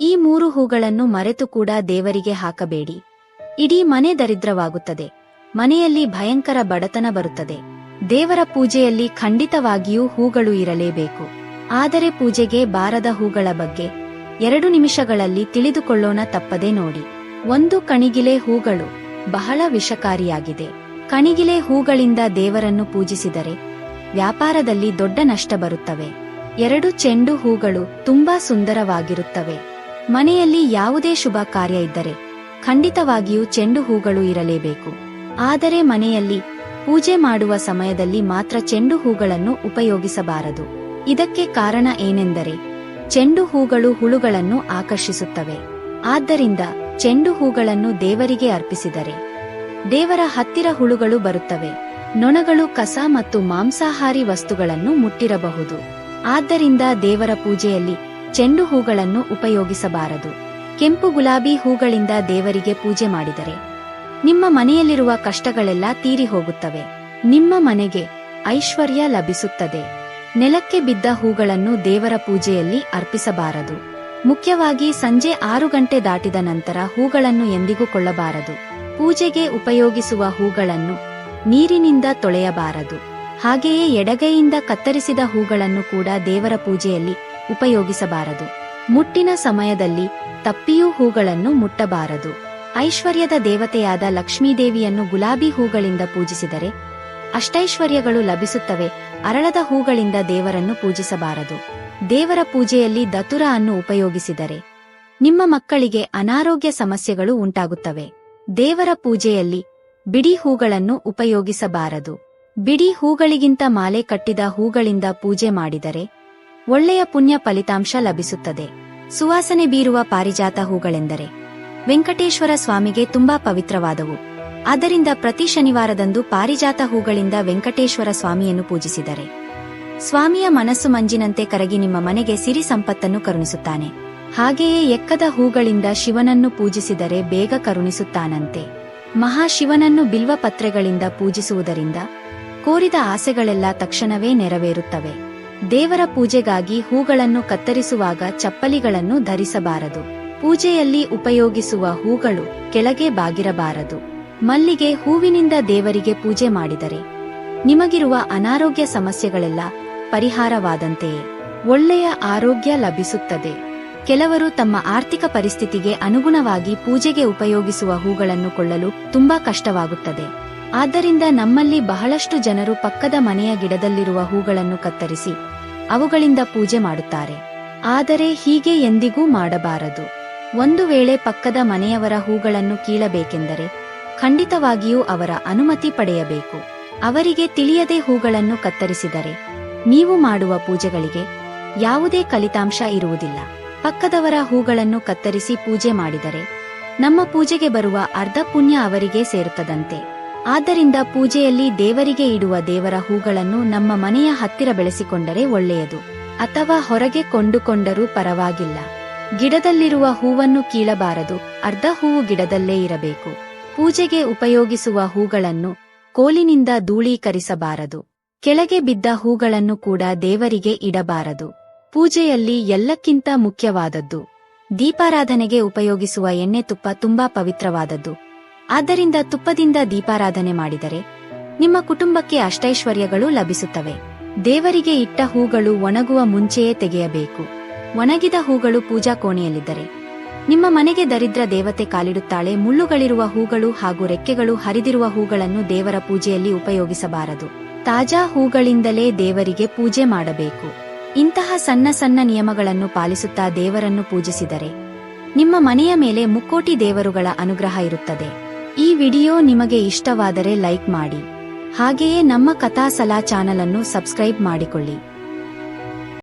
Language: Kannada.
ಈ ಮೂರು ಹೂಗಳನ್ನು ಮರೆತು ಕೂಡ ದೇವರಿಗೆ ಹಾಕಬೇಡಿ. ಇಡೀ ಮನೆ ದರಿದ್ರವಾಗುತ್ತದೆ. ಮನೆಯಲ್ಲಿ ಭಯಂಕರ ಬಡತನ ಬರುತ್ತದೆ. ದೇವರ ಪೂಜೆಯಲ್ಲಿ ಖಂಡಿತವಾಗಿಯೂ ಹೂಗಳು ಇರಲೇಬೇಕು. ಆದರೆ ಪೂಜೆಗೆ ಬಾರದ ಹೂಗಳ ಬಗ್ಗೆ ಎರಡು ನಿಮಿಷಗಳಲ್ಲಿ ತಿಳಿದುಕೊಳ್ಳೋಣ ತಪ್ಪದೆ ನೋಡಿ. ಒಂದು ಕಣಿಗಿಲೆ ಹೂಗಳು ಬಹಳ ವಿಷಕಾರಿಯಾಗಿದೆ. ಕಣಿಗಿಲೆ ಹೂಗಳಿಂದ ದೇವರನ್ನು ಪೂಜಿಸಿದರೆ ವ್ಯಾಪಾರದಲ್ಲಿ ದೊಡ್ಡ ನಷ್ಟ ಬರುತ್ತವೆ. ಎರಡು ಚೆಂಡು ಹೂಗಳು ತುಂಬಾ ಸುಂದರವಾಗಿರುತ್ತವೆ. ಮನೆಯಲ್ಲಿ ಯಾವುದೇ ಶುಭ ಕಾರ್ಯ ಇದ್ದರೆ ಖಂಡಿತವಾಗಿಯೂ ಚೆಂಡು ಹೂಗಳು ಇರಲೇಬೇಕು. ಆದರೆ ಮನೆಯಲ್ಲಿ ಪೂಜೆ ಮಾಡುವ ಸಮಯದಲ್ಲಿ ಮಾತ್ರ ಚೆಂಡು ಹೂಗಳನ್ನು ಉಪಯೋಗಿಸಬಾರದು. ಇದಕ್ಕೆ ಕಾರಣ ಏನೆಂದರೆ ಚೆಂಡು ಹೂಗಳು ಹುಳುಗಳನ್ನು ಆಕರ್ಷಿಸುತ್ತವೆ. ಆದ್ದರಿಂದ ಚೆಂಡು ಹೂಗಳನ್ನು ದೇವರಿಗೆ ಅರ್ಪಿಸಿದರೆ ದೇವರ ಹತ್ತಿರ ಹುಳುಗಳು ಬರುತ್ತವೆ. ನೊಣಗಳು ಕಸ ಮತ್ತು ಮಾಂಸಾಹಾರಿ ವಸ್ತುಗಳನ್ನು ಮುಟ್ಟಿರಬಹುದು. ಆದ್ದರಿಂದ ದೇವರ ಪೂಜೆಯಲ್ಲಿ ಚೆಂಡು ಹೂಗಳನ್ನು ಉಪಯೋಗಿಸಬಾರದು. ಕೆಂಪು ಗುಲಾಬಿ ಹೂಗಳಿಂದ ದೇವರಿಗೆ ಪೂಜೆ ಮಾಡಿದರೆ, ನಿಮ್ಮ ಮನೆಯಲ್ಲಿರುವ ಕಷ್ಟಗಳೆಲ್ಲ ತೀರಿ ಹೋಗುತ್ತವೆ. ನಿಮ್ಮ ಮನೆಗೆ ಐಶ್ವರ್ಯ ಲಭಿಸುತ್ತದೆ. ನೆಲಕ್ಕೆ ಬಿದ್ದ ಹೂಗಳನ್ನು ದೇವರ ಪೂಜೆಯಲ್ಲಿ ಅರ್ಪಿಸಬಾರದು. ಮುಖ್ಯವಾಗಿ ಸಂಜೆ ಆರು ಗಂಟೆ ದಾಟಿದ ನಂತರ ಹೂಗಳನ್ನು ಎಂದಿಗೂ ಕೊಳ್ಳಬಾರದು. ಪೂಜೆಗೆ ಉಪಯೋಗಿಸುವ ಹೂಗಳನ್ನು ನೀರಿನಿಂದ ತೊಳೆಯಬಾರದು. ಹಾಗೆಯೇ ಎಡಗೈಯಿಂದ ಕತ್ತರಿಸಿದ ಹೂಗಳನ್ನು ಕೂಡ ದೇವರ ಪೂಜೆಯಲ್ಲಿ ಉಪಯೋಗಿಸಬಾರದು. ಮುಟ್ಟಿನ ಸಮಯದಲ್ಲಿ ತಪ್ಪಿಯೂ ಹೂಗಳನ್ನು ಮುಟ್ಟಬಾರದು. ಐಶ್ವರ್ಯದ ದೇವತೆಯಾದ ಲಕ್ಷ್ಮೀದೇವಿಯನ್ನು ಗುಲಾಬಿ ಹೂಗಳಿಂದ ಪೂಜಿಸಿದರೆ ಅಷ್ಟೈಶ್ವರ್ಯಗಳು ಲಭಿಸುತ್ತವೆ, ಅರಳದ ಹೂಗಳಿಂದ ದೇವರನ್ನು ಪೂಜಿಸಬಾರದು. ದೇವರ ಪೂಜೆಯಲ್ಲಿ ದತುರ ಅನ್ನು ಉಪಯೋಗಿಸಿದರೆ ನಿಮ್ಮ ಮಕ್ಕಳಿಗೆ ಅನಾರೋಗ್ಯ ಸಮಸ್ಯೆಗಳು ಉಂಟಾಗುತ್ತವೆ. ದೇವರ ಪೂಜೆಯಲ್ಲಿ ಬಿಡಿ ಹೂಗಳನ್ನು ಉಪಯೋಗಿಸಬಾರದು. ಬಿಡಿ ಹೂಗಳಿಗಿಂತ ಮಾಲೆ ಕಟ್ಟಿದ ಹೂಗಳಿಂದ ಪೂಜೆ ಮಾಡಿದರೆ ಒಳ್ಳೆಯ ಪುಣ್ಯ ಫಲಿತಾಂಶ ಲಭಿಸುತ್ತದೆ. ಸುವಾಸನೆ ಬೀರುವ ಪಾರಿಜಾತ ಹೂಗಳೆಂದರೆ, ವೆಂಕಟೇಶ್ವರ ಸ್ವಾಮಿಗೆ ತುಂಬಾ ಪವಿತ್ರವಾದವು. ಆದ್ದರಿಂದ ಪ್ರತಿ ಶನಿವಾರದಂದು ಪಾರಿಜಾತ ಹೂಗಳಿಂದ ವೆಂಕಟೇಶ್ವರ ಸ್ವಾಮಿಯನ್ನು ಪೂಜಿಸಿದರೆ, ಸ್ವಾಮಿಯ ಮನಸ್ಸು ಮಂಜಿನಂತೆ ಕರಗಿ ನಿಮ್ಮ ಮನೆಗೆ ಸಿರಿ ಸಂಪತ್ತನ್ನು ಕರುಣಿಸುತ್ತಾನೆ. ಹಾಗೆಯೇ ಎಕ್ಕದ ಹೂಗಳಿಂದ ಶಿವನನ್ನು ಪೂಜಿಸಿದರೆ ಬೇಗ ಕರುಣಿಸುತ್ತಾನಂತೆ. ಮಹಾಶಿವನನ್ನು ಬಿಲ್ವ ಪತ್ರೆಗಳಿಂದ ಪೂಜಿಸುವುದರಿಂದ ಕೋರಿದ ಆಸೆಗಳೆಲ್ಲ ತಕ್ಷಣವೇ ನೆರವೇರುತ್ತವೆ. ದೇವರ ಪೂಜೆಗಾಗಿ ಹೂಗಳನ್ನು ಕತ್ತರಿಸುವಾಗ ಚಪ್ಪಲಿಗಳನ್ನು ಧರಿಸಬಾರದು. ಪೂಜೆಯಲ್ಲಿ ಉಪಯೋಗಿಸುವ ಹೂಗಳು ಕೆಳಗೆ ಬಾಗಿರಬಾರದು. ಮಲ್ಲಿಗೆ ಹೂವಿನಿಂದ ದೇವರಿಗೆ ಪೂಜೆ ಮಾಡಿದರೆ ನಿಮಗಿರುವ ಅನಾರೋಗ್ಯ ಸಮಸ್ಯೆಗಳೆಲ್ಲ ಪರಿಹಾರವಾದಂತೆಯೇ. ಒಳ್ಳೆಯ ಆರೋಗ್ಯ ಲಭಿಸುತ್ತದೆ. ಕೆಲವರು ತಮ್ಮ ಆರ್ಥಿಕ ಪರಿಸ್ಥಿತಿಗೆ ಅನುಗುಣವಾಗಿ ಪೂಜೆಗೆ ಉಪಯೋಗಿಸುವ ಹೂಗಳನ್ನು ಕೊಳ್ಳಲು ತುಂಬಾ ಕಷ್ಟವಾಗುತ್ತದೆ. ಆದ್ದರಿಂದ ನಮ್ಮಲ್ಲಿ ಬಹಳಷ್ಟು ಜನರು ಪಕ್ಕದ ಮನೆಯ ಗಿಡದಲ್ಲಿರುವ ಹೂಗಳನ್ನು ಕತ್ತರಿಸಿ ಅವುಗಳಿಂದ ಪೂಜೆ ಮಾಡುತ್ತಾರೆ. ಆದರೆ ಹೀಗೆ ಎಂದಿಗೂ ಮಾಡಬಾರದು. ಒಂದು ವೇಳೆ ಪಕ್ಕದ ಮನೆಯವರ ಹೂಗಳನ್ನು ಕೀಳಬೇಕೆಂದರೆ ಖಂಡಿತವಾಗಿಯೂ ಅವರ ಅನುಮತಿ ಪಡೆಯಬೇಕು. ಅವರಿಗೆ ತಿಳಿಯದೆ ಹೂಗಳನ್ನು ಕತ್ತರಿಸಿದರೆ ನೀವು ಮಾಡುವ ಪೂಜೆಗಳಿಗೆ ಯಾವುದೇ ಫಲಿತಾಂಶ ಇರುವುದಿಲ್ಲ. ಪಕ್ಕದವರ ಹೂಗಳನ್ನು ಕತ್ತರಿಸಿ ಪೂಜೆ ಮಾಡಿದರೆ ನಮ್ಮ ಪೂಜೆಗೆ ಬರುವ ಅರ್ಧ ಪುಣ್ಯ ಅವರಿಗೆ ಸೇರುತ್ತದಂತೆ. ಆದ್ದರಿಂದ ಪೂಜೆಯಲ್ಲಿ ದೇವರಿಗೆ ಇಡುವ ದೇವರ ಹೂಗಳನ್ನು ನಮ್ಮ ಮನೆಯ ಹತ್ತಿರ ಬೆಳೆಸಿಕೊಂಡರೆ ಒಳ್ಳೆಯದು, ಅಥವಾ ಹೊರಗೆ ಕೊಂಡುಕೊಂಡರೂ ಪರವಾಗಿಲ್ಲ. ಗಿಡದಲ್ಲಿರುವ ಹೂವನ್ನು ಕೀಳಬಾರದು, ಅರ್ಧ ಹೂವು ಗಿಡದಲ್ಲೇ ಇರಬೇಕು. ಪೂಜೆಗೆ ಉಪಯೋಗಿಸುವ ಹೂಗಳನ್ನು ಕೋಲಿನಿಂದ ಧೂಳೀಕರಿಸಬಾರದು. ಕೆಳಗೆ ಬಿದ್ದ ಹೂಗಳನ್ನು ಕೂಡ ದೇವರಿಗೆ ಇಡಬಾರದು. ಪೂಜೆಯಲ್ಲಿ ಎಲ್ಲಕ್ಕಿಂತ ಮುಖ್ಯವಾದದ್ದು, ದೀಪಾರಾಧನೆಗೆ ಉಪಯೋಗಿಸುವ ಎಣ್ಣೆ ತುಪ್ಪ ತುಂಬಾ ಪವಿತ್ರವಾದದ್ದು. ಆದ್ದರಿಂದ ತುಪ್ಪದಿಂದ ದೀಪಾರಾಧನೆ ಮಾಡಿದರೆ ನಿಮ್ಮ ಕುಟುಂಬಕ್ಕೆ ಅಷ್ಟೈಶ್ವರ್ಯಗಳು ಲಭಿಸುತ್ತವೆ. ದೇವರಿಗೆ ಇಟ್ಟ ಹೂಗಳು ಒಣಗುವ ಮುಂಚೆಯೇ ತೆಗೆಯಬೇಕು. ಒಣಗಿದ ಹೂಗಳು ಪೂಜಾ ಕೋಣೆಯಲ್ಲಿದ್ದರೆ ನಿಮ್ಮ ಮನೆಗೆ ದರಿದ್ರ ದೇವತೆ ಕಾಲಿಡುತ್ತಾಳೆ, ಮುಳ್ಳುಗಳಿರುವ ಹೂಗಳು ಹಾಗೂ ರೆಕ್ಕೆಗಳು ಹರಿದಿರುವ ಹೂಗಳನ್ನು ದೇವರ ಪೂಜೆಯಲ್ಲಿ ಉಪಯೋಗಿಸಬಾರದು. ತಾಜಾ ಹೂಗಳಿಂದಲೇ ದೇವರಿಗೆ ಪೂಜೆ ಮಾಡಬೇಕು. ಇಂತಹ ಸಣ್ಣ ಸಣ್ಣ ನಿಯಮಗಳನ್ನು ಪಾಲಿಸುತ್ತಾ ದೇವರನ್ನು ಪೂಜಿಸಿದರೆ ನಿಮ್ಮ ಮನೆಯ ಮೇಲೆ ಮುಕ್ಕೋಟಿ ದೇವರುಗಳ ಅನುಗ್ರಹ ಇರುತ್ತದೆ. ಈ ವಿಡಿಯೋ ನಿಮಗೆ ಇಷ್ಟವಾದರೆ ಲೈಕ್ ಮಾಡಿ. ಹಾಗೆಯೇ ನಮ್ಮ ಕಥಾಸಲಾ ಚಾನಲ್ ಅನ್ನು ಸಬ್ಸ್ಕ್ರೈಬ್ ಮಾಡಿಕೊಳ್ಳಿ.